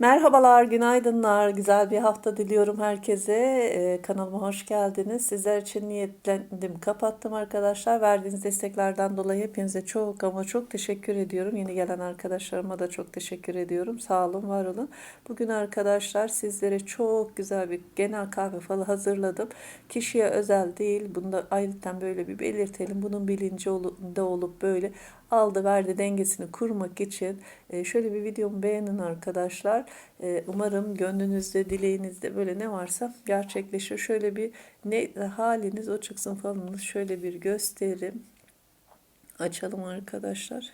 Merhabalar, günaydınlar. Güzel bir hafta diliyorum herkese. Ee, kanalıma hoş geldiniz. Sizler için niyetlendim, kapattım arkadaşlar. Verdiğiniz desteklerden dolayı hepinize çok ama çok teşekkür ediyorum. Yeni gelen arkadaşlarıma da çok teşekkür ediyorum. Sağ olun, var olun. Bugün arkadaşlar sizlere çok güzel bir genel kahve falı hazırladım. Kişiye özel değil. Bunu da ayrıca böyle bir belirtelim. Bunun bilincinde olup böyle aldı verdi dengesini kurmak için e, şöyle bir videomu beğenin arkadaşlar. E, umarım gönlünüzde, dileğinizde böyle ne varsa gerçekleşir. Şöyle bir ne haliniz o çıksın falanınız şöyle bir gösterim. Açalım arkadaşlar.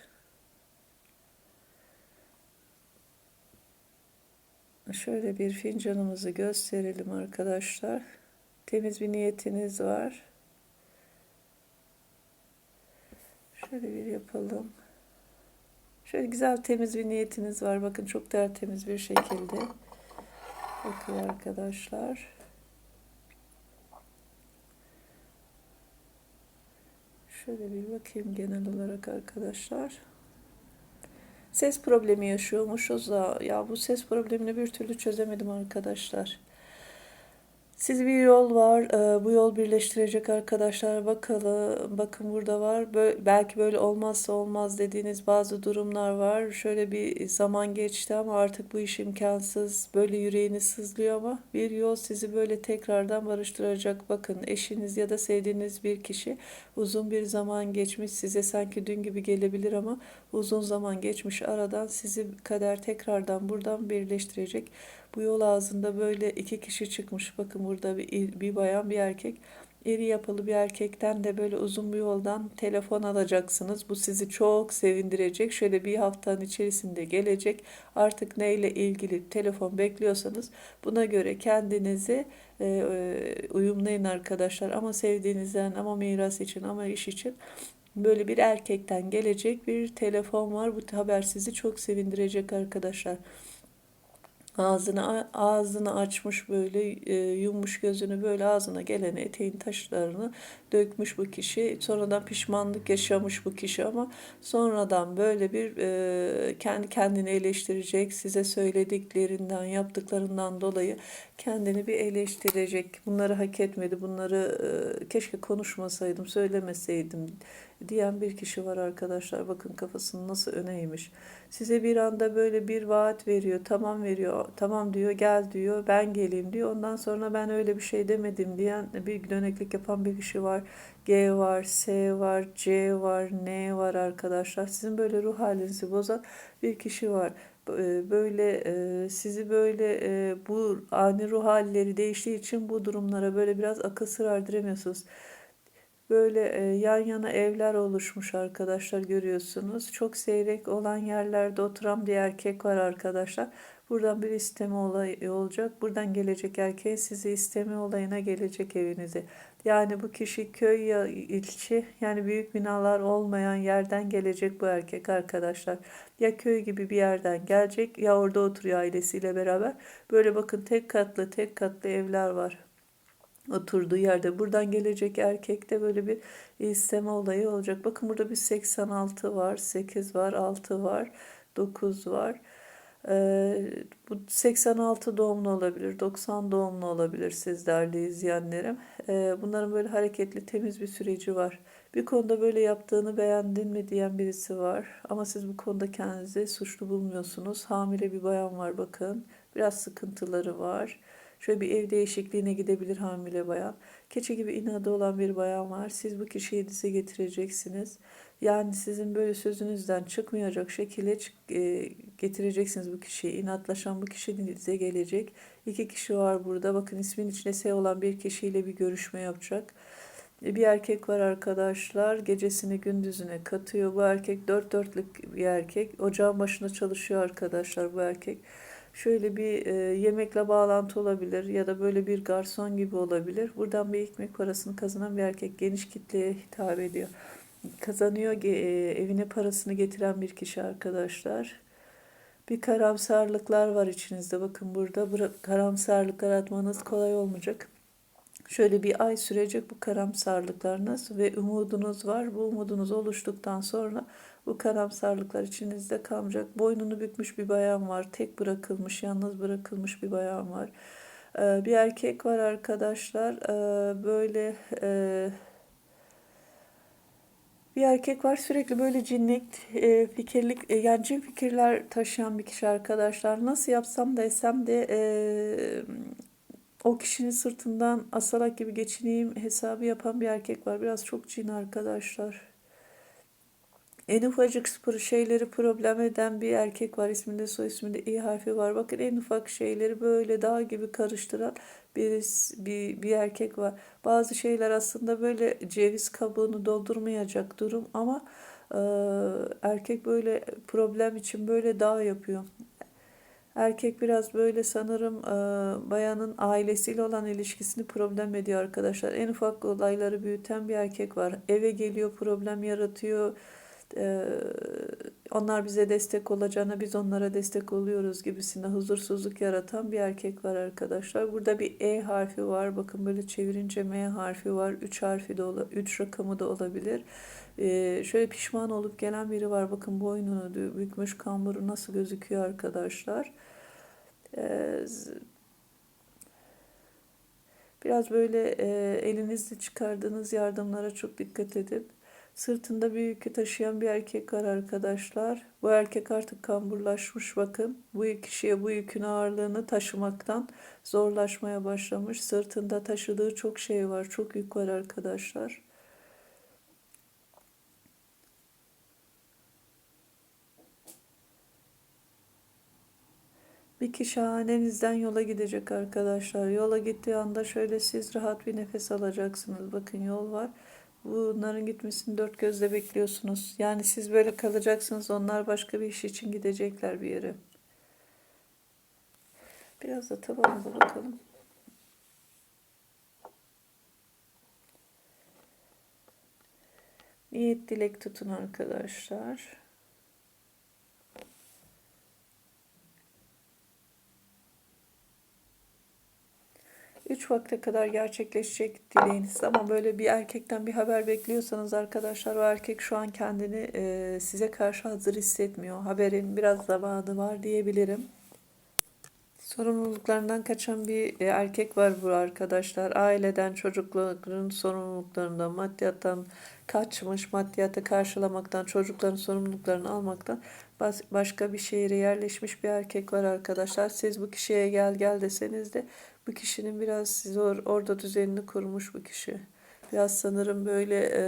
Şöyle bir fincanımızı gösterelim arkadaşlar. Temiz bir niyetiniz var. Şöyle bir yapalım. Şöyle güzel temiz bir niyetiniz var. Bakın çok tertemiz bir şekilde. Bakıyor arkadaşlar. Şöyle bir bakayım genel olarak arkadaşlar. Ses problemi yaşıyormuşuz da ya bu ses problemini bir türlü çözemedim arkadaşlar. Siz bir yol var. E, bu yol birleştirecek arkadaşlar. Bakalım. Bakın burada var. Belki böyle olmazsa olmaz dediğiniz bazı durumlar var. Şöyle bir zaman geçti ama artık bu iş imkansız. Böyle yüreğiniz sızlıyor ama bir yol sizi böyle tekrardan barıştıracak. Bakın eşiniz ya da sevdiğiniz bir kişi uzun bir zaman geçmiş. Size sanki dün gibi gelebilir ama uzun zaman geçmiş aradan sizi kader tekrardan buradan birleştirecek. Bu yol ağzında böyle iki kişi çıkmış. Bakın burada bir, bir bayan bir erkek. İri yapılı bir erkekten de böyle uzun bir yoldan telefon alacaksınız. Bu sizi çok sevindirecek. Şöyle bir haftanın içerisinde gelecek. Artık neyle ilgili telefon bekliyorsanız buna göre kendinizi e, e, uyumlayın arkadaşlar. Ama sevdiğinizden ama miras için ama iş için böyle bir erkekten gelecek bir telefon var. Bu haber sizi çok sevindirecek arkadaşlar. Ağzını ağzını açmış böyle e, yummuş gözünü böyle ağzına gelen eteğin taşlarını dökmüş bu kişi. Sonradan pişmanlık yaşamış bu kişi ama sonradan böyle bir e, kendi kendini eleştirecek. Size söylediklerinden, yaptıklarından dolayı kendini bir eleştirecek. Bunları hak etmedi. Bunları e, keşke konuşmasaydım, söylemeseydim diyen bir kişi var arkadaşlar. Bakın kafasını nasıl öneymiş. Size bir anda böyle bir vaat veriyor. Tamam veriyor. Tamam diyor. Gel diyor. Ben geleyim diyor. Ondan sonra ben öyle bir şey demedim diyen bir döneklik yapan bir kişi var. G var, S var, C var, N var arkadaşlar. Sizin böyle ruh halinizi bozan bir kişi var böyle sizi böyle bu ani ruh halleri değiştiği için bu durumlara böyle biraz akıl sır erdiremiyorsunuz. Böyle e, yan yana evler oluşmuş arkadaşlar görüyorsunuz. Çok seyrek olan yerlerde oturan bir erkek var arkadaşlar. Buradan bir isteme olayı olacak. Buradan gelecek erkeğin sizi isteme olayına gelecek evinize. Yani bu kişi köy ya ilçe yani büyük binalar olmayan yerden gelecek bu erkek arkadaşlar. Ya köy gibi bir yerden gelecek ya orada oturuyor ailesiyle beraber. Böyle bakın tek katlı tek katlı evler var oturduğu yerde. Buradan gelecek erkekte böyle bir isteme olayı olacak. Bakın burada bir 86 var, 8 var, 6 var, 9 var. Ee, bu 86 doğumlu olabilir, 90 doğumlu olabilir siz değerli izleyenlerim. Ee, bunların böyle hareketli, temiz bir süreci var. Bir konuda böyle yaptığını beğendin mi diyen birisi var. Ama siz bu konuda kendinizi suçlu bulmuyorsunuz. Hamile bir bayan var bakın. Biraz sıkıntıları var. Şöyle bir ev değişikliğine gidebilir hamile bayan. Keçi gibi inadı olan bir bayan var. Siz bu kişiyi dize getireceksiniz. Yani sizin böyle sözünüzden çıkmayacak şekilde e, getireceksiniz bu kişiyi. İnatlaşan bu kişi dize gelecek. İki kişi var burada. Bakın ismin içine S olan bir kişiyle bir görüşme yapacak. E, bir erkek var arkadaşlar. Gecesini gündüzüne katıyor. Bu erkek dört dörtlük bir erkek. Ocağın başında çalışıyor arkadaşlar bu erkek şöyle bir e, yemekle bağlantı olabilir ya da böyle bir garson gibi olabilir. Buradan bir ekmek parasını kazanan bir erkek geniş kitleye hitap ediyor. Kazanıyor e, evine parasını getiren bir kişi arkadaşlar. Bir karamsarlıklar var içinizde. Bakın burada karamsarlıklar atmanız kolay olmayacak. Şöyle bir ay sürecek bu karamsarlıklarınız ve umudunuz var. Bu umudunuz oluştuktan sonra Bu karamsarlıklar içinizde kalmayacak. Boynunu bükmüş bir bayan var. Tek bırakılmış, yalnız bırakılmış bir bayan var. Bir erkek var arkadaşlar. Böyle bir erkek var sürekli böyle cinlik, e, fikirlik, e, yani cin fikirler taşıyan bir kişi arkadaşlar. Nasıl yapsam da etsem de e, o kişinin sırtından asarak gibi geçineyim hesabı yapan bir erkek var. Biraz çok cin arkadaşlar. En ufacık şeyleri problem eden bir erkek var. İsminde soy isminde i harfi var. Bakın en ufak şeyleri böyle dağ gibi karıştıran bir, bir, bir erkek var. Bazı şeyler aslında böyle ceviz kabuğunu doldurmayacak durum ama e, erkek böyle problem için böyle dağ yapıyor. Erkek biraz böyle sanırım e, bayanın ailesiyle olan ilişkisini problem ediyor arkadaşlar. En ufak olayları büyüten bir erkek var. Eve geliyor problem yaratıyor onlar bize destek olacağına biz onlara destek oluyoruz gibisinde huzursuzluk yaratan bir erkek var arkadaşlar. Burada bir E harfi var. Bakın böyle çevirince M harfi var. 3 harfi de ola, 3 rakamı da olabilir. Ee, şöyle pişman olup gelen biri var. Bakın boynunu bükmüş kamburu nasıl gözüküyor arkadaşlar. Ee, biraz böyle e, elinizle çıkardığınız yardımlara çok dikkat edin. Sırtında bir yükü taşıyan bir erkek var arkadaşlar. Bu erkek artık kamburlaşmış bakın. Bu kişiye bu yükün ağırlığını taşımaktan zorlaşmaya başlamış. Sırtında taşıdığı çok şey var. Çok yük var arkadaşlar. Bir kişi hanenizden yola gidecek arkadaşlar. Yola gittiği anda şöyle siz rahat bir nefes alacaksınız. Bakın yol var. Bunların gitmesini dört gözle bekliyorsunuz. Yani siz böyle kalacaksınız. Onlar başka bir iş için gidecekler bir yere. Biraz da tabanımıza bakalım. Niyet dilek tutun arkadaşlar. Üç vakte kadar gerçekleşecek dileğiniz ama böyle bir erkekten bir haber bekliyorsanız arkadaşlar o erkek şu an kendini e, size karşı hazır hissetmiyor. Haberin biraz zamanı var diyebilirim. Sorumluluklarından kaçan bir e, erkek var bu arkadaşlar. Aileden, çocukların sorumluluklarından, maddiyattan kaçmış, maddiyatı karşılamaktan, çocukların sorumluluklarını almaktan başka bir şehire yerleşmiş bir erkek var arkadaşlar. Siz bu kişiye gel gel deseniz de bu kişinin biraz zor orada düzenini kurmuş bu kişi. Biraz sanırım böyle e,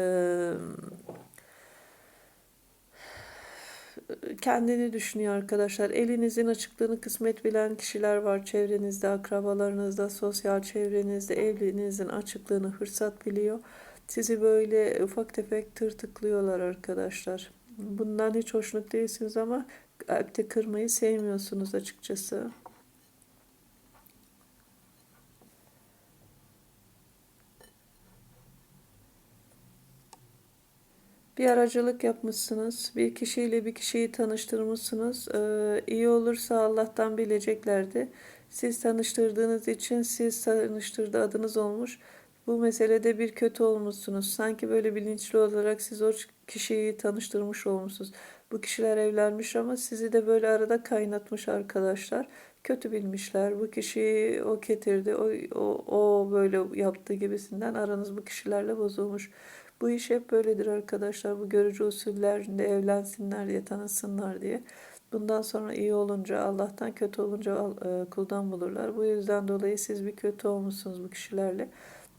kendini düşünüyor arkadaşlar. Elinizin açıklığını kısmet bilen kişiler var çevrenizde, akrabalarınızda, sosyal çevrenizde evliliğinizin açıklığını hırsat biliyor. Sizi böyle ufak tefek tırtıklıyorlar arkadaşlar. Bundan hiç hoşnut değilsiniz ama kalpte kırmayı sevmiyorsunuz açıkçası. Bir aracılık yapmışsınız. Bir kişiyle bir kişiyi tanıştırmışsınız. Ee, iyi olursa Allah'tan bileceklerdi. Siz tanıştırdığınız için siz tanıştırdı adınız olmuş. Bu meselede bir kötü olmuşsunuz. Sanki böyle bilinçli olarak siz o kişiyi tanıştırmış olmuşsunuz. Bu kişiler evlenmiş ama sizi de böyle arada kaynatmış arkadaşlar. Kötü bilmişler. Bu kişiyi o getirdi, o, o, o böyle yaptığı gibisinden aranız bu kişilerle bozulmuş. Bu iş hep böyledir arkadaşlar. Bu görücü usullerinde evlensinler diye, tanısınlar diye. Bundan sonra iyi olunca Allah'tan kötü olunca e, kuldan bulurlar. Bu yüzden dolayı siz bir kötü olmuşsunuz bu kişilerle.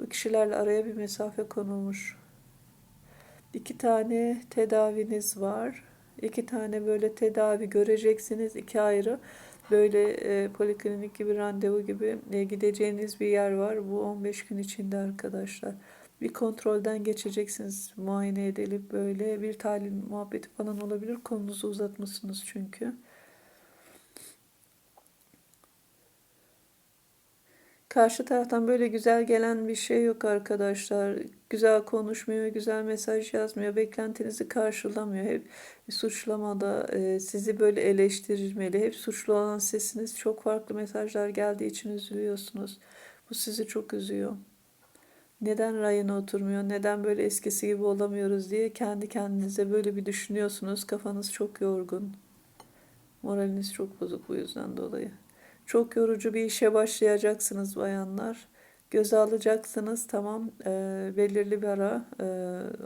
Bu kişilerle araya bir mesafe konulmuş. İki tane tedaviniz var. İki tane böyle tedavi göreceksiniz. iki ayrı böyle e, poliklinik gibi randevu gibi e, gideceğiniz bir yer var. Bu 15 gün içinde arkadaşlar bir kontrolden geçeceksiniz. Muayene edilip böyle bir tahlil muhabbeti falan olabilir. Konunuzu uzatmışsınız çünkü. Karşı taraftan böyle güzel gelen bir şey yok arkadaşlar. Güzel konuşmuyor, güzel mesaj yazmıyor, beklentinizi karşılamıyor. Hep suçlamada e, sizi böyle eleştirmeli. Hep suçlu olan sesiniz çok farklı mesajlar geldiği için üzülüyorsunuz. Bu sizi çok üzüyor. neden rayına oturmuyor, neden böyle eskisi gibi olamıyoruz diye kendi kendinize böyle bir düşünüyorsunuz. Kafanız çok yorgun. Moraliniz çok bozuk bu yüzden dolayı. Çok yorucu bir işe başlayacaksınız bayanlar. Göze alacaksınız tamam e, belirli bir ara e,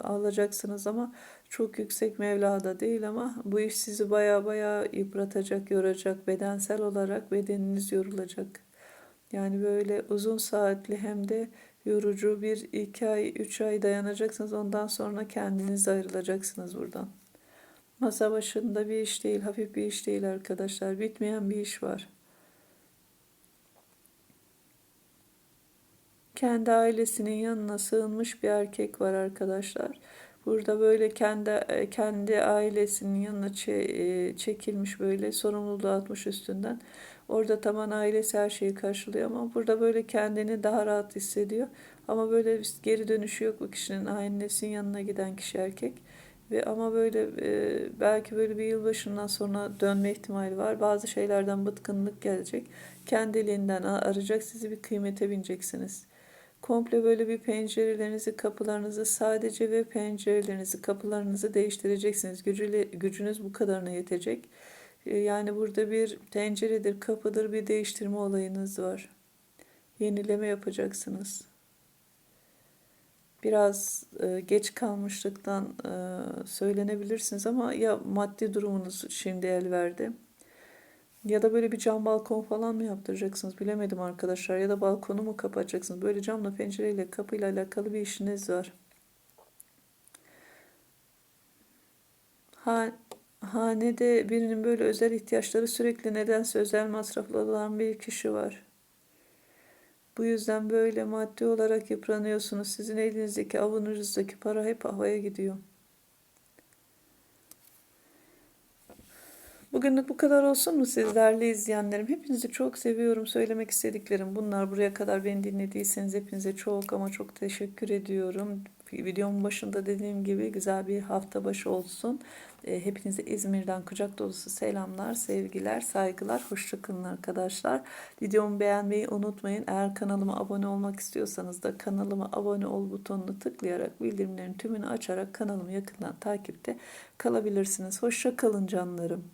alacaksınız ama çok yüksek mevlada değil ama bu iş sizi baya baya yıpratacak, yoracak. Bedensel olarak bedeniniz yorulacak. Yani böyle uzun saatli hem de yorucu bir iki ay, üç ay dayanacaksınız. Ondan sonra kendiniz ayrılacaksınız buradan. Masa başında bir iş değil, hafif bir iş değil arkadaşlar. Bitmeyen bir iş var. Kendi ailesinin yanına sığınmış bir erkek var arkadaşlar. Burada böyle kendi kendi ailesinin yanına çe- çekilmiş böyle sorumluluğu atmış üstünden. Orada tamam ailesi her şeyi karşılıyor ama burada böyle kendini daha rahat hissediyor. Ama böyle geri dönüşü yok bu kişinin ailesinin yanına giden kişi erkek. Ve ama böyle e, belki böyle bir yılbaşından sonra dönme ihtimali var. Bazı şeylerden bıtkınlık gelecek. Kendiliğinden arayacak sizi bir kıymete bineceksiniz. Komple böyle bir pencerelerinizi, kapılarınızı sadece ve pencerelerinizi, kapılarınızı değiştireceksiniz. Gücüyle, gücünüz bu kadarına yetecek. E, Yani burada bir tenceredir, kapıdır bir değiştirme olayınız var. Yenileme yapacaksınız. Biraz e, geç kalmışlıktan e, söylenebilirsiniz ama ya maddi durumunuz şimdi el verdi. Ya da böyle bir cam balkon falan mı yaptıracaksınız bilemedim arkadaşlar. Ya da balkonu mu kapatacaksınız? Böyle camla pencereyle kapıyla alakalı bir işiniz var. Ha, hanede birinin böyle özel ihtiyaçları sürekli nedense özel masraflı olan bir kişi var. Bu yüzden böyle maddi olarak yıpranıyorsunuz. Sizin elinizdeki avununuzdaki para hep havaya gidiyor. Bugünlük bu kadar olsun mu siz değerli izleyenlerim? Hepinizi çok seviyorum. Söylemek istediklerim bunlar. Buraya kadar beni dinlediyseniz hepinize çok ama çok teşekkür ediyorum. Videomun başında dediğim gibi güzel bir hafta başı olsun. E, Hepinize İzmir'den kucak dolusu selamlar, sevgiler, saygılar. Hoşçakalın arkadaşlar. Videomu beğenmeyi unutmayın. Eğer kanalıma abone olmak istiyorsanız da kanalıma abone ol butonunu tıklayarak bildirimlerin tümünü açarak kanalımı yakından takipte kalabilirsiniz. Hoşçakalın canlarım.